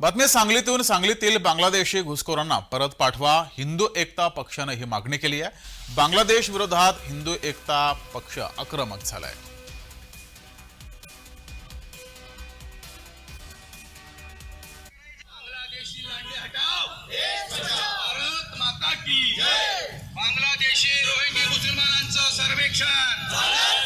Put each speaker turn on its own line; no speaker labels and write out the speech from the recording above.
बातमी सांगलीतून सांगलीतील बांगलादेशी घुसखोरांना परत पाठवा. हिंदू एकता पक्षानं ही मागणी केली आहे. बांगलादेश विरोधात हिंदू एकता पक्ष आक्रमक झालाय.
बांगलादेशी रोहिंगी मुसलमानांचं सर्वेक्षण.